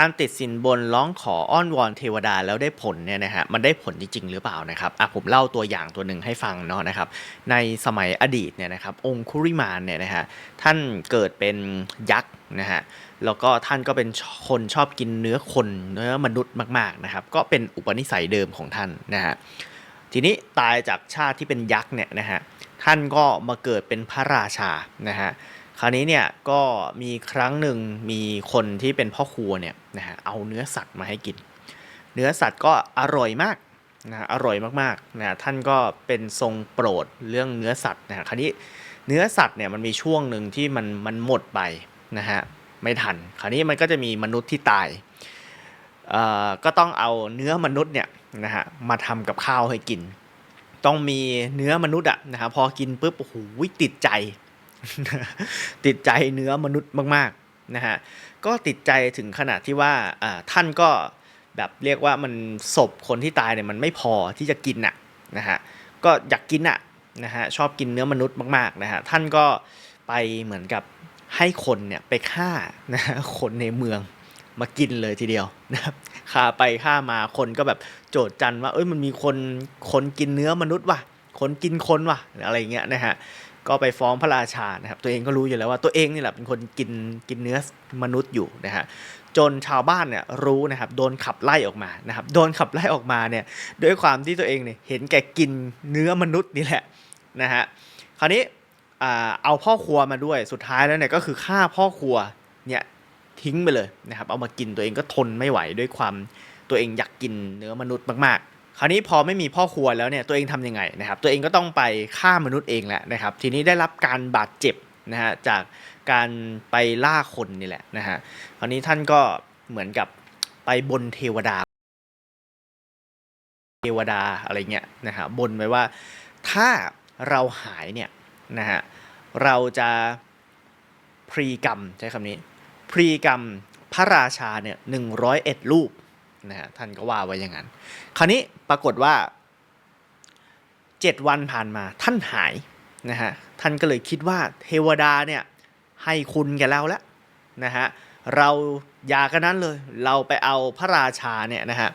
การติดสินบนร้องขออ้อนวอนเทวดาแล้วได้ผลเนี่ยนะฮะมันได้ผลจริง ๆ หรือเปล่านะครับอะผมเล่าตัวอย่างตัวหนึ่งให้ฟังเนาะนะครับ ในสมัยอดีตเนี่ยนะครับองคุริมานเนี่ยนะฮะท่านเกิดเป็นยักษ์นะฮะแล้วก็ท่านก็เป็นคนชอบกินเนื้อคนเนื้อมนุษย์มากๆนะครับก็เป็นอุปนิสัยเดิมของท่านนะฮะทีนี้ตายจากชาติที่เป็นยักษ์เนี่ยนะฮะท่านก็มาเกิดเป็นพระราชานะฮะ คราวนี้เนี่ยก็มีครั้งหนึ่งมีคนที่เป็นพ่อครัวเนี่ยนะฮะเอาเนื้อสัตว์มาให้กิน เนื้อสัตว์ก็อร่อยมากนะฮะอร่อยมากๆนะท่านก็เป็นทรงโปรดเรื่องเนื้อสัตว์นะคราวนี้เนื้อสัตว์เนี่ยมันมีช่วงหนึ่งที่มันมันหมดไปนะฮะไม่ทัน คราวนี้มันก็จะมีมนุษย์ที่ตายเอ่อก็ต้องเอาเนื้อมนุษย์เนี่ยนะฮะมาทำกับข้าวให้กิน ต้องมีเนื้อมนุษย์อะนะฮะพอกินปุ๊บโอ้โหติดใจ ติดใจเนื้อมนุษย์มากๆนะฮะก็ติดใจถึงขนาดที่ว่าท่านก็แบบเรียกว่ามันศพคนที่ตายเนี่ยมันไม่พอที่จะกินน่ะนะฮะก็อยากกินน่ะนะฮะชอบกินเนื้อมนุษย์มากๆนะฮะท่านก็ไปเหมือนกับให้คนเนี่ยไปฆ่านะฮะคนในเมืองมากินเลยทีเดียวนะครับฆ่าไปฆ่ามาคนก็แบบโจดจันว่าเอ้ยมันมีคนคนกินเนื้อมนุษย์ว่ะ คนกินคนว่ะอะไรเงี้ยนะฮะก็ไปฟ้องพระราชานะครับตัวเองก็รู้อยู่แล้วว่าตัวเองนี่แหละเป็นคนกินกินเนื้อมนุษย์อยู่นะฮะจนชาวบ้านเนี่ยรู้นะครับโดนขับไล่ออกมานะครับโดนขับไล่ออกมาเนี่ยด้วยความที่ตัวเองเนี่ยเห็นแก่กินเนื้อมนุษย์นี่แหละนะฮะคราวนี้เอาพ่อครัวมาด้วยสุดท้ายแล้วเนี่ยก็คือฆ่าพ่อครัวเนี่ยทิ้งไปเลยนะครับเอามากินตัวเองก็ทนไม่ไหวด้วยความตัวเองอยากกินเนื้อมนุษย์มากๆ คราวนี้พอไม่มีพ่อครัวแล้วเนี่ยตัวเองทำยังไงนะครับ ตัวเองก็ต้องไปฆ่ามนุษย์เองแหละนะครับ ทีนี้ได้รับการบาดเจ็บนะฮะจากการไปล่าคนนี่แหละนะฮะคราวนี้ท่านก็เหมือนกับไปบนเทวดา เทวดาอะไรเงี้ยนะฮะบนไว้ว่าถ้าเราหายเนี่ยนะฮะเราจะพรีกรรมใช้คำนี้ พรีกรรมพระราชาเนี่ยหนึ่งร้อยเอ็ดรูป นะฮะท่านก็ว่าไว้อย่างนั้น คราวนี้ปรากฏว่าเจ็ดวันผ่านมาท่านหายนะฮะท่านก็เลยคิดว่าเทวดาเนี่ยให้คุณแกเราแล้วนะฮะเราอย่ากันนั้นเลย เราไปเอาพระราชาเนี่ยนะฮะ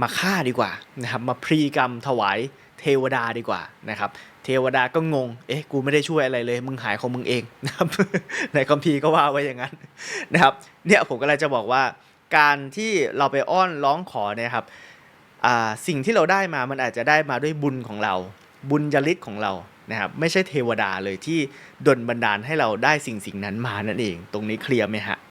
มาฆ่าดีกว่านะครับมาพรีกรรมถวายเทวดาดีกว่านะครับเทวดาก็งง เอ๊ะ กูไม่ได้ช่วยอะไรเลย มึงหายของมึงเองนะครับ ในคัมภีร์ก็ว่าไว้อย่างนั้นนะครับ เนี่ยผมก็เลยจะบอกว่า การที่เราไปอ้อนร้องขอเนี่ยครับสิ่งที่เราได้มามันอาจจะได้มาด้วยบุญของเรา บุญยลิศของเรานะครับไม่ใช่เทวดาเลยที่ดลบันดาลให้เราได้สิ่งสิ่งนั้นมานั่นเอง ตรงนี้เคลียร์ไหมฮะ